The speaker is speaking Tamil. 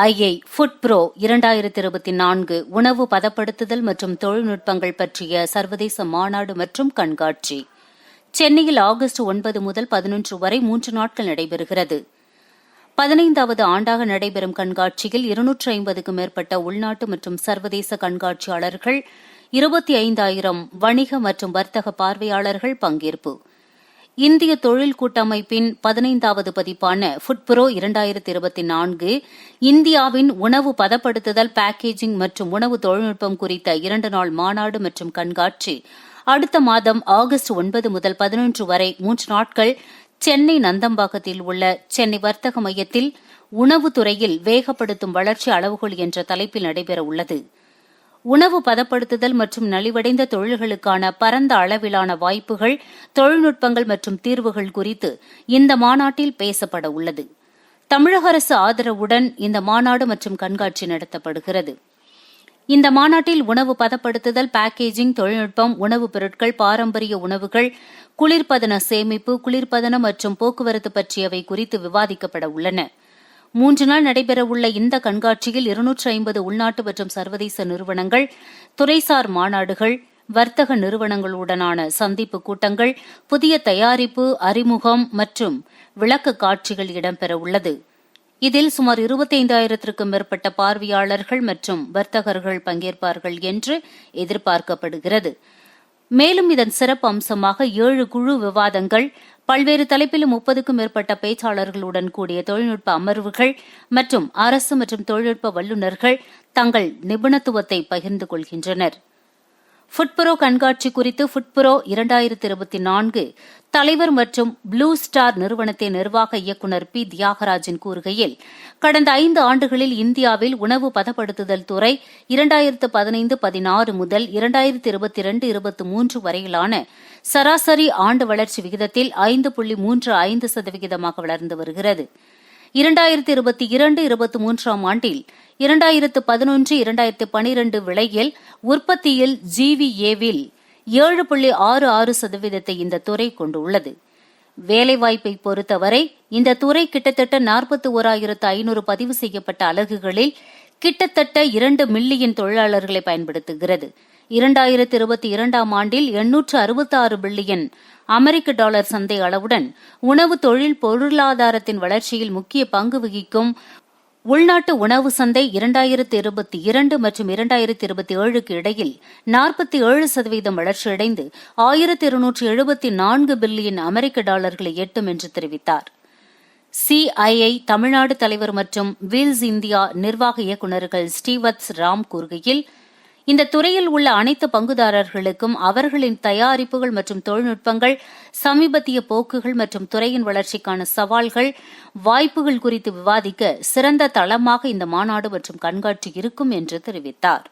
ஐஐ ஃபுட் ப்ரோ இரண்டாயிரத்தி இருபத்தி நான்கு உணவு பதப்படுத்துதல் மற்றும் தொழில்நுட்பங்கள் பற்றிய சர்வதேச மாநாடு மற்றும் கண்காட்சி. சென்னையில் ஆகஸ்ட் ஒன்பது முதல் பதினொன்று வரை மூன்று நாட்கள் நடைபெறுகிறது. பதினைந்தாவது ஆண்டாக நடைபெறும் கண்காட்சியில் இருநூற்று ஐம்பதுக்கும் மேற்பட்ட உள்நாட்டு மற்றும் சர்வதேச கண்காட்சியாளர்கள் இருபத்தி ஐந்தாயிரம் வணிக மற்றும் வர்த்தக பார்வையாளர்கள் பங்கேற்பு. இந்திய தொழில் கூட்டமைப்பின் பதினைந்தாவது பதிப்பான ஃபுட்ப்ரோ இரண்டாயிரத்தி இருபத்தி நான்கு இந்தியாவின் உணவு பதப்படுத்துதல் பேக்கேஜிங் மற்றும் உணவு தொழில்நுட்பம் குறித்த இரண்டு நாள் மாநாடு மற்றும் கண்காட்சி. அடுத்த மாதம் ஆகஸ்ட் ஒன்பது முதல் பதினொன்று வரை மூன்று நாட்கள் சென்னை நந்தம்பாக்கத்தில் உள்ள சென்னை வர்த்தக மையத்தில் உணவுத்துறையில் வேகப்படுத்தும் வளர்ச்சி அளவுகள் என்ற தலைப்பில் நடைபெற உள்ளது உணவு பதப்படுத்துதல் மற்றும் நலிவடைந்த தொழில்களுக்கான பரந்த அளவிலான வாய்ப்புகள் தொழில்நுட்பங்கள் மற்றும் தீர்வுகள் குறித்து இந்த மாநாட்டில் பேசப்பட உள்ளது. தமிழக அரசு ஆதரவுடன் இந்த மாநாடு மற்றும் கண்காட்சி நடத்தப்படுகிறது. இந்த மாநாட்டில் உணவு பதப்படுத்துதல் பேக்கேஜிங் தொழில்நுட்பம் உணவுப் பொருட்கள் பாரம்பரிய உணவுகள் குளிர்பதன சேமிப்பு குளிர்பதன மற்றும் போக்குவரத்து பற்றியவை குறித்து விவாதிக்கப்பட உள்ளன. மூன்று நாள் நடைபெறவுள்ள இந்த கண்காட்சியில் இருநூற்று ஐம்பது உள்நாட்டு மற்றும் சர்வதேச நிறுவனங்கள் துறைசார் மாநாடுகள் வர்த்தக நிறுவனங்களுடனான சந்திப்பு கூட்டங்கள் புதிய தயாரிப்பு அறிமுகம் மற்றும் விளக்க காட்சிகள் இடம்பெறவுள்ளது. இதில் சுமார் இருபத்தைந்தாயிரத்திற்கும் மேற்பட்ட பார்வையாளர்கள் மற்றும் வர்த்தகர்கள் பங்கேற்பார்கள் என்று எதிர்பார்க்கப்படுகிறது. மேலும் இதன் சிறப்பு அம்சமாக ஏழு குழு விவாதங்கள் பல்வேறு தலைப்பிலும் முப்பதுக்கும் மேற்பட்ட பேச்சாளர்களுடன் கூடிய தொழில்நுட்ப அமர்வுகள் மற்றும் அரசு மற்றும் தொழில்நுட்ப வல்லுநர்கள் தங்கள் நிபுணத்துவத்தை பகிர்ந்து கொள்கின்றனர். ஃபுட்புரோ கண்காட்சி குறித்து ஃபுட்புரோ இரண்டாயிரத்தி இருபத்தி நான்கு தலைவர் மற்றும் ப்ளூ ஸ்டார் நிறுவனத்தின் நிர்வாக இயக்குநர் பி தியாகராஜன் கூறுகையில் கடந்த ஐந்து ஆண்டுகளில் இந்தியாவில் உணவு பதப்படுத்துதல் துறை இரண்டாயிரத்து பதினைந்து பதினாறு முதல் இரண்டாயிரத்து இருபத்தி இரண்டு இருபத்தி மூன்று வரையிலான சராசரி ஆண்டு வளர்ச்சி விகிதத்தில் ஐந்து புள்ளி மூன்று ஐந்து சதவிகிதமாக வளர்ந்து வருகிறது. இரண்டாயிரத்தி இருபத்தி இரண்டு இருபத்தி மூன்றாம் ஆண்டில் இரண்டாயிரத்து பதினொன்று இரண்டாயிரத்து பனிரண்டு விலையில் உற்பத்தியில் ஜிவிஏவில் ஏழு புள்ளி ஆறு ஆறு சதவீதத்தை இந்த துறை கொண்டுள்ளது. வேலைவாய்ப்பை பொறுத்தவரை இந்த துறை கிட்டத்தட்ட நாற்பத்தி ஓராயிரத்து ஐநூறு பதிவு செய்யப்பட்ட அலகுகளில் கிட்டத்தட்ட இரண்டு மில்லியன் தொழிலாளர்களை பயன்படுத்துகிறது. இரண்டாயிரத்தி இருபத்தி இரண்டாம் ஆண்டில் எண்ணூற்று அறுபத்தாறு பில்லியன் அமெரிக்க டாலர் சந்தை அளவுடன் உணவு தொழில் பொருளாதாரத்தின் வளர்ச்சியில் முக்கிய பங்கு வகிக்கும் உள்நாட்டு உணவு சந்தை இரண்டாயிரத்து இருபத்தி இரண்டு மற்றும் இரண்டாயிரத்து இருபத்தி ஏழுக்கு இடையில் நாற்பத்தி ஏழு சதவீதம் வளர்ச்சியடைந்து ஆயிரத்தி இருநூற்றி எழுபத்தி நான்கு பில்லியன் அமெரிக்க டாலர்களை எட்டும் என்று தெரிவித்தார். சிஐஐ தமிழ்நாடு தலைவர் மற்றும் வீல்ஸ் இந்தியா நிர்வாக இயக்குநர்கள் ஸ்ரீவத்ஸ் ராம் கூறுகையில் இந்த துறையில் உள்ள அனைத்து பங்குதாரர்களுக்கும் அவர்களின் தயாரிப்புகள் மற்றும் தொழில்நுட்பங்கள் சமீபத்திய போக்குகள் மற்றும் துறையின் வளர்ச்சிக்கான சவால்கள் வாய்ப்புகள் குறித்து விவாதிக்க சிறந்த தளமாக இந்த மாநாடு மற்றும் கண்காட்சி இருக்கும் என்று தெரிவித்தாா்